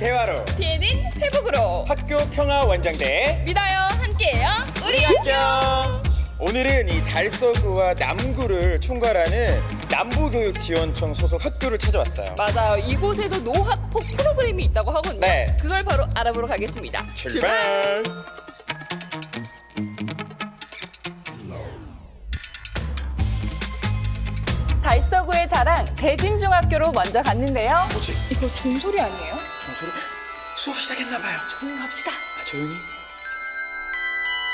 대화로. 피해는 회복으로. 학교 평화 원장대. 믿어요. 함께해요. 우리 학교. 오늘은 이 달서구와 남구를 총괄하는 남부교육지원청 소속 학교를 찾아왔어요. 맞아요. 이곳에도 노학폭 프로그램이 있다고 하거든요. 네. 그걸 바로 알아보러 가겠습니다. 출발. 달서구의 자랑 대진중학교로 먼저 갔는데요. 뭐지? 이거 종소리 아니에요? 수업 시작했나 봐요. 조용히 갑시다 아, 조용히.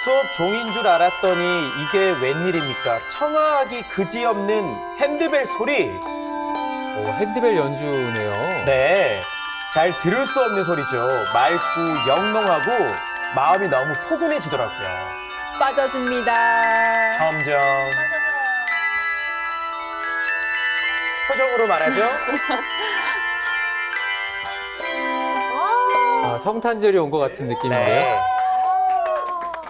수업 종인 줄 알았더니 이게 웬일입니까? 청아하기 그지없는 핸드벨 소리. 오, 핸드벨 연주네요. 네. 잘 들을 수 없는 소리죠. 맑고 영롱하고 마음이 너무 포근해지더라고요. 빠져듭니다 점점 표정으로 말하죠. 아, 성탄절이 온 것 같은 느낌인데요. 네.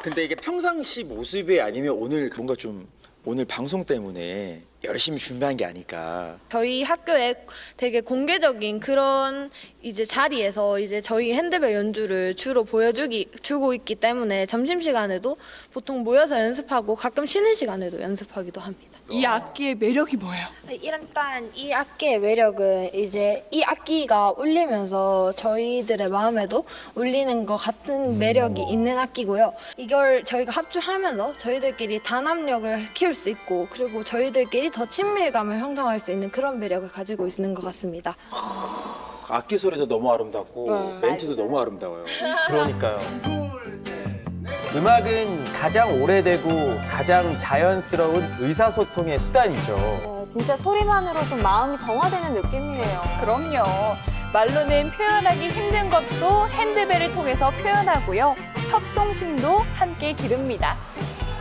근데 이게 평상시 모습이 아니면 오늘 뭔가 좀 오늘 방송 때문에 열심히 준비한 게 아닐까. 저희 학교에 되게 공개적인 그런 이제 자리에서 이제 저희 핸드벨 연주를 주로 보여주기 주고 있기 때문에 점심 시간에도 보통 모여서 연습하고 가끔 쉬는 시간에도 연습하기도 합니다. 이 악기의 매력이 뭐예요? 일단 이 악기의 매력은 이제 이 악기가 울리면서 저희들의 마음에도 울리는 것 같은 매력이 있는 악기고요. 이걸 저희가 합주하면서 저희들끼리 단합력을 키울 수 있고 그리고 저희들끼리 더 친밀감을 형성할 수 있는 그런 매력을 가지고 있는 것 같습니다. 악기 소리도 너무 아름답고 멘트도 너무 아름다워요. 그러니까요. 음악은 가장 오래되고 가장 자연스러운 의사소통의 수단이죠. 네, 진짜 소리만으로 좀 마음이 정화되는 느낌이에요. 그럼요. 말로는 표현하기 힘든 것도 핸드벨을 통해서 표현하고요. 협동심도 함께 기릅니다.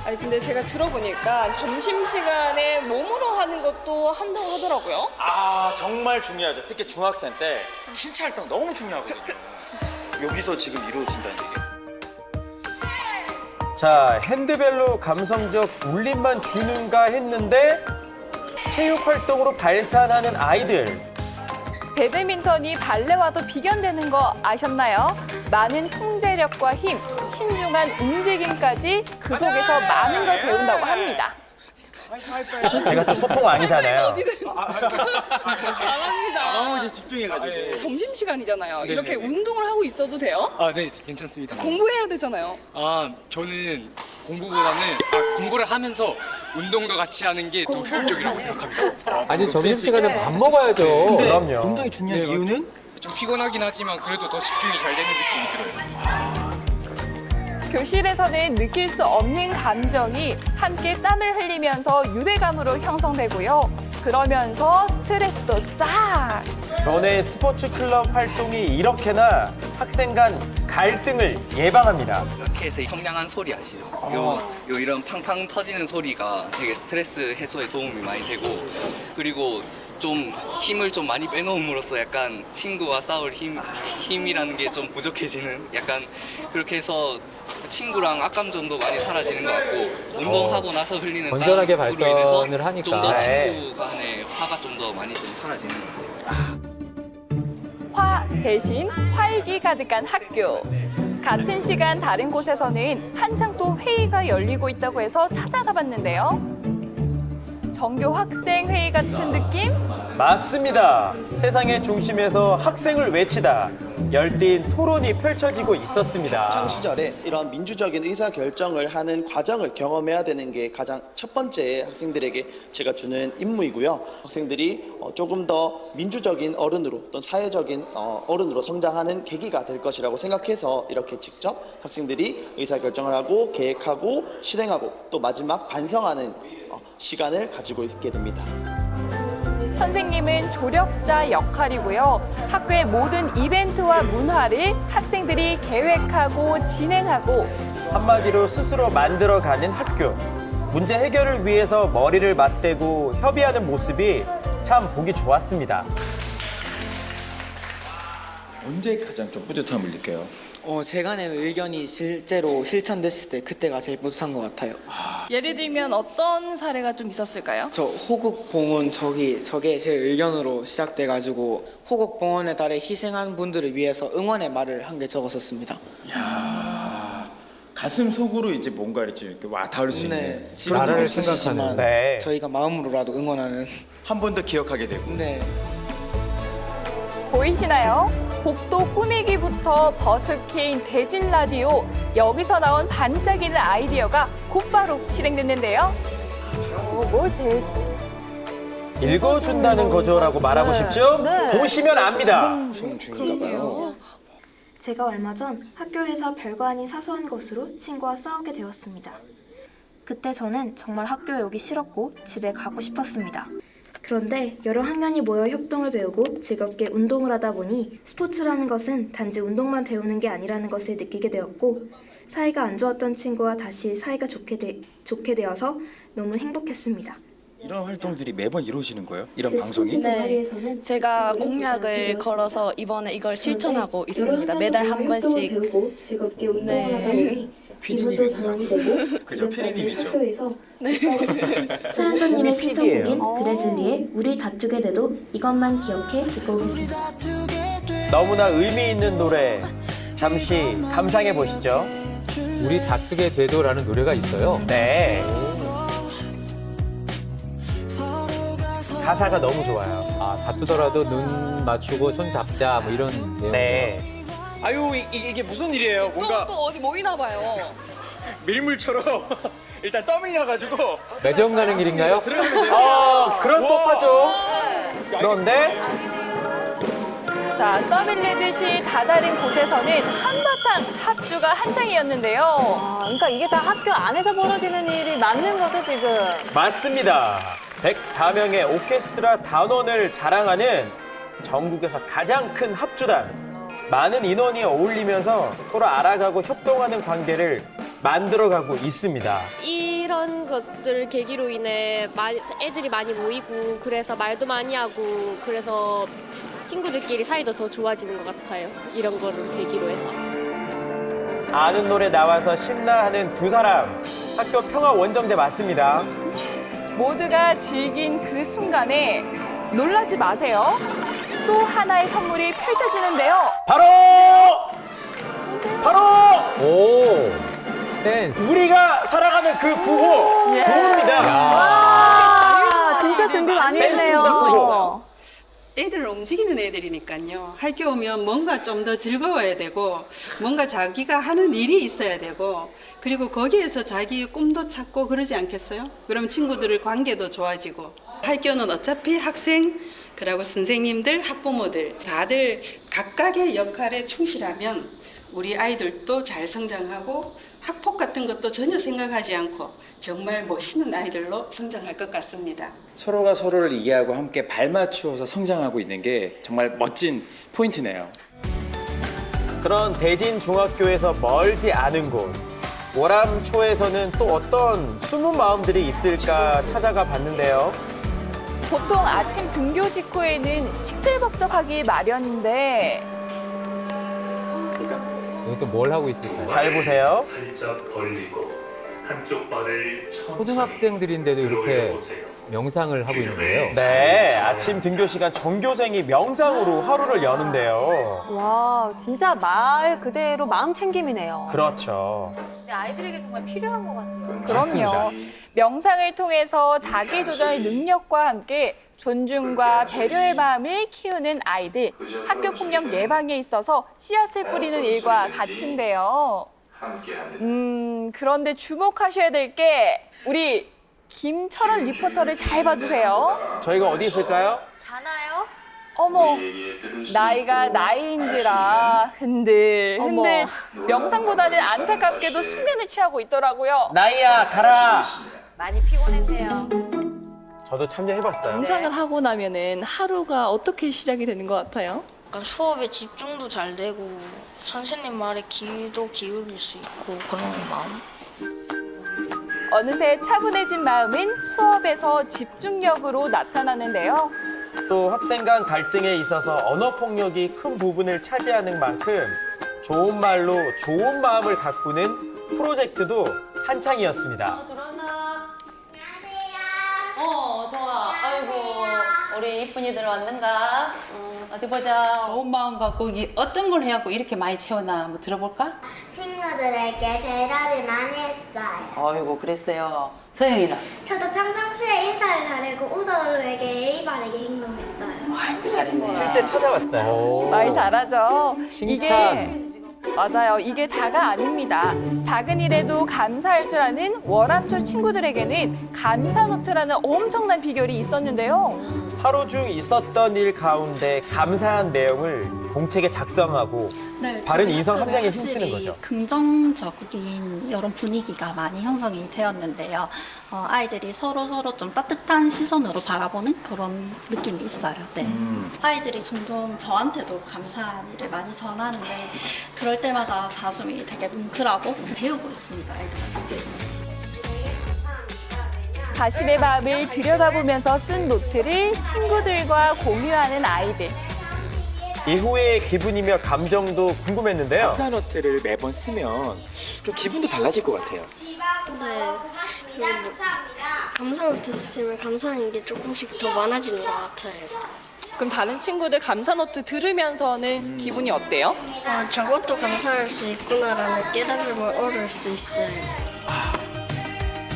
아니 근데 제가 들어보니까 점심 시간에 몸으로 하는 것도 한다고 하더라고요. 아 정말 중요하죠. 특히 중학생 때 신체 활동 너무 중요하거든요. 여기서 지금 이루어진다는 얘기예요. 자, 핸드벨로 감성적 울림만 주는가 했는데 체육 활동으로 발산하는 아이들. 배드민턴이 발레와도 비견되는 거 아셨나요? 많은 통제력과 힘, 신중한 움직임까지 그 속에서 많은 걸 배운다고 합니다. 제가 또 소통 아니잖아요. 잘합니다. 너무 이제 집중해가지고. 점심 시간이잖아요. 네네. 이렇게 운동을 하고 있어도 돼요? 아, 네, 괜찮습니다. 공부해야 되잖아요. 아, 저는 공부보다는 아, 공부를 하면서 운동도 같이 하는 게 더 효율적이라고 생각합니다. 아니, 점심시간에 밥 먹어야죠. 근데 그럼요. 운동이 중요한 네, 이유는 좀 피곤하긴 하지만 그래도 더 집중이 잘 되는 느낌이 들어요. 교실에서는 느낄 수 없는 감정이 함께 땀을 흘리면서 유대감으로 형성되고요. 그러면서 스트레스도 싹! 전에 스포츠 클럽 활동이 이렇게나 학생 간 갈등을 예방합니다. 이렇게 해서 청량한 소리 아시죠? 요, 요 이런 팡팡 터지는 소리가 되게 스트레스 해소에 도움이 많이 되고 그리고 좀 힘을 좀 많이 빼놓음으로써 약간 친구와 싸울 힘, 힘이라는 게 좀 부족해지는 약간 그렇게 해서 친구랑 악감정도 많이 사라지는 것 같고 운동하고 나서 흘리는 건전하게 땀으로 인해서 하니까. 좀더 네. 친구 간의 화가 좀 더 많이 좀 사라지는 것 같아요. 화 대신 활기 가득한 학교. 같은 시간 다른 곳에서는 한창 또 회의가 열리고 있다고 해서 찾아가 봤는데요. 정교 학생 회의 같은 느낌? 맞습니다. 세상의 중심에서 학생을 외치다. 열띤 토론이 펼쳐지고 있었습니다. 학창 시절에 이런 민주적인 의사 결정을 하는 과정을 경험해야 되는 게 가장 첫 번째 학생들에게 제가 주는 임무이고요. 학생들이 어, 조금 더 민주적인 어른으로 또 사회적인 어, 어른으로 성장하는 계기가 될 것이라고 생각해서 이렇게 직접 학생들이 의사 결정을 하고 계획하고 실행하고 또 마지막 반성하는 어, 시간을 가지고 있게 됩니다. 선생님은 조력자 역할이고요. 학교의 모든 이벤트와 문화를 학생들이 계획하고 진행하고 한마디로 스스로 만들어가는 학교. 문제 해결을 위해서 머리를 맞대고 협의하는 모습이 참 보기 좋았습니다. 언제 가장 좀 뿌듯함을 느껴요? 어, 제가 낸 의견이 실제로 실천됐을 때 그때가 제일 뿌듯한 것 같아요. 예를 들면 어떤 사례가 좀 있었을까요? 저 호국봉원 저기 저게 제 의견으로 시작돼가지고 호국봉원의 달에 희생한 분들을 위해서 응원의 말을 한게 적었었습니다. 가슴 속으로 이제 뭔가 이렇게 와 닿을 수 있는 네, 그런 지금 나라를 없으시지만 생각하는. 네. 저희가 마음으로라도 응원하는. 한 번 더 기억하게 되고 네. 보이시나요? 복도 꾸미기부터 버스킹, 대진 라디오 여기서 나온 반짝이는 아이디어가 곧바로 실행됐는데요. 어, 뭘 대신. 읽어준다는 거죠라고 말하고 네. 싶죠? 네. 보시면 압니다. 중인가 봐요. 제가 얼마 전 학교에서 별거 아닌 사소한 것으로 친구와 싸우게 되었습니다. 그때 저는 정말 학교에 오기 싫었고 집에 가고 싶었습니다. 그런데 여러 학년이 모여 협동을 배우고 즐겁게 운동을 하다 보니 스포츠라는 것은 단지 운동만 배우는 게 아니라는 것을 느끼게 되었고 사이가 안 좋았던 친구와 다시 사이가 좋게, 되, 좋게 되어서 너무 행복했습니다. 이런 활동들이 매번 이루어지는 거예요? 이런 그 방송이? 동아리에서는 제가 공약을 걸어서 이번에 이걸 실천하고 있습니다. 매달 한 번씩. 배우고 즐겁게 운동을 네. 하다 보니 전환이 되고 그죠, 집에까지 피디님이죠. 학교에서 사연자님의 신청곡인 그레즐리의 우리 다투게 돼도 이것만 기억해 듣고 오겠습니다. 너무나 의미 있는 노래 잠시 감상해 보시죠. 우리 다투게 되도라는 노래가 있어요. 네. 가사가 너무 좋아요. 아, 다투더라도 눈 맞추고 손 잡자 뭐 이런 내용. 네. 아유 이, 이- 이게 무슨 일이에요? 뭔가 어디 모이나 봐요. 밀물처럼 일단 떠밀려가지고 매점 가는 길인가요? 들어가면 돼요. 어, 그런 법하죠. 그런데 자, 떠밀리듯이 다다른 곳에서는 한바탕 합주가 한창이었는데요. 아, 그러니까 이게 다 학교 안에서 벌어지는 일이 맞는 거죠, 지금? 맞습니다. 104명의 오케스트라 단원을 자랑하는 전국에서 가장 큰 합주단. 많은 인원이 어울리면서 서로 알아가고 협동하는 관계를 만들어가고 있습니다. 이런 것들을 계기로 인해 마- 애들이 많이 모이고 그래서 말도 많이 하고 그래서 친구들끼리 사이도 더 좋아지는 것 같아요. 이런 거를 계기로 해서. 아는 노래 나와서 신나하는 두 사람. 학교 평화 원정대 맞습니다. 모두가 즐긴 그 순간에 놀라지 마세요. 또 하나의 선물이 펼쳐지는데요. 바로 바로 오, 댄스. 우리가 살아가는 그 구호 예. 구호입니다. 아, 진짜 준비 많이 했네요. 그거. 애들을 움직이는 애들이니까요. 학교 오면 뭔가 좀 더 즐거워야 되고, 뭔가 자기가 하는 일이 있어야 되고, 그리고 거기에서 자기의 꿈도 찾고 그러지 않겠어요? 그럼 친구들의 관계도 좋아지고. 학교는 어차피 학생, 그리고 선생님들, 학부모들, 다들 각각의 역할에 충실하면 우리 아이들도 잘 성장하고 학폭 같은 것도 전혀 생각하지 않고 정말 멋있는 아이들로 성장할 것 같습니다. 서로가 서로를 이해하고 함께 발맞추어서 성장하고 있는 게 정말 멋진 포인트네요. 그런 대진 중학교에서 멀지 않은 곳 월암초에서는 또 어떤 숨은 마음들이 있을까 찾아가 봤는데요. 보통 아침 등교 직후에는 시끌벅적하기 마련인데 여기 또뭘 하고 있을까요? 잘 보세요. 살짝 벌리고 한쪽 발을 초등학생들인데도 이렇게. 명상을 하고 있는 거예요. 네, 아침 등교 시간 전교생이 명상으로 하루를 여는데요. 와, 진짜 말 그대로 마음 챙김이네요. 그렇죠. 아이들에게 정말 필요한 것 같아요. 그럼요. 명상을 통해서 자기 조절 능력과 함께 존중과 배려의 마음을 키우는 아이들. 학교 폭력 예방에 있어서 씨앗을 뿌리는 일과 같은데요. 함께하는 음, 그런데 주목하셔야 될 게 우리 김철원 리포터를 잘 봐주세요. 저희가 어디 있을까요? 자나요? 어머, 나이가 나이인지라 흔들 어머. 흔들 명상보다는 안타깝게도 숙면을 취하고 있더라고요. 나이야 가라. 많이 피곤했네요. 저도 참여해봤어요. 명상을 하고 나면은 하루가 어떻게 시작이 되는 것 같아요? 약간 수업에 집중도 잘 되고 선생님 말에 귀도 기울일 수 있고 그런 마음. 어느새 차분해진 마음은 수업에서 집중력으로 나타나는데요. 또 학생 간 갈등에 있어서 언어 폭력이 큰 부분을 차지하는 만큼 좋은 말로 좋은 마음을 가꾸는 프로젝트도 한창이었습니다. 어, 좋아. 아이고, 우리 이쁜이들 왔는가? 어, 어디 보자. 좋은 마음 갖고 이 어떤 걸 해갖고 이렇게 많이 채웠나 한번 들어볼까? 친구들에게 배려를 많이 했어요. 아이고, 그랬어요. 서영이는? 저도 평상시에 인사를 잘하고 우더에게 예의 바르게 행동했어요. 아이고, 잘했네. 실제 찾아왔어요. 말 잘하죠. 칭찬. 이게 맞아요. 이게 다가 아닙니다. 작은 일에도 감사할 줄 아는 월암초 친구들에게는 감사 노트라는 엄청난 비결이 있었는데요. 하루 중 있었던 일 가운데 감사한 내용을 공책에 작성하고 바른 인성 함량에 힘쓰는 거죠. 긍정적인 이런 분위기가 많이 형성이 되었는데요. 어, 아이들이 서로 서로 좀 따뜻한 시선으로 바라보는 그런 느낌이 있어요. 네. 아이들이 종종 저한테도 감사한 일을 많이 전하는데 그럴 때마다 가슴이 되게 뭉클하고 배우고 있습니다. 아이들한테. 자신의 마음을 들여다보면서 쓴 노트를 친구들과 공유하는 아이들. 이후의 기분이며 감정도 궁금했는데요. 감사 노트를 매번 쓰면 좀 기분도 달라질 것 같아요. 네. 그리고 뭐 감사노트 쓰면 감사한 게 조금씩 더 많아지는 것 같아요. 그럼 다른 친구들 감사 노트 들으면서는 기분이 어때요? 아, 저것도 감사할 수 있구나라는 깨달음을 얻을 수 있어요.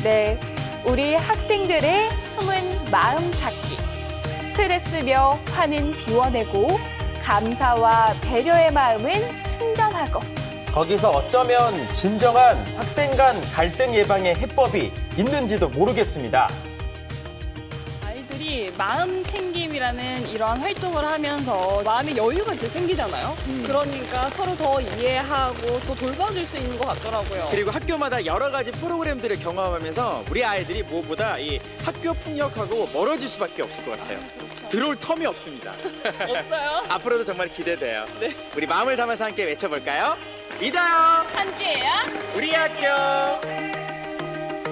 네, 우리 학생들의 숨은 마음 찾기. 스트레스며 화는 비워내고 감사와 배려의 마음은 충전하고. 거기서 어쩌면 진정한 학생 간 갈등 예방의 해법이 있는지도 모르겠습니다. 마음 챙김이라는 이러한 활동을 하면서 마음의 여유가 이제 생기잖아요. 그러니까 서로 더 이해하고 더 돌봐줄 수 있는 것 같더라고요. 그리고 학교마다 여러 가지 프로그램들을 경험하면서 우리 아이들이 무엇보다 이 학교 폭력하고 멀어질 수밖에 없을 것 같아요. 들어올 텀이 없습니다. 없어요? 앞으로도 정말 기대돼요. 네. 우리 마음을 담아서 함께 외쳐볼까요? 믿어요. 함께해야 우리 학교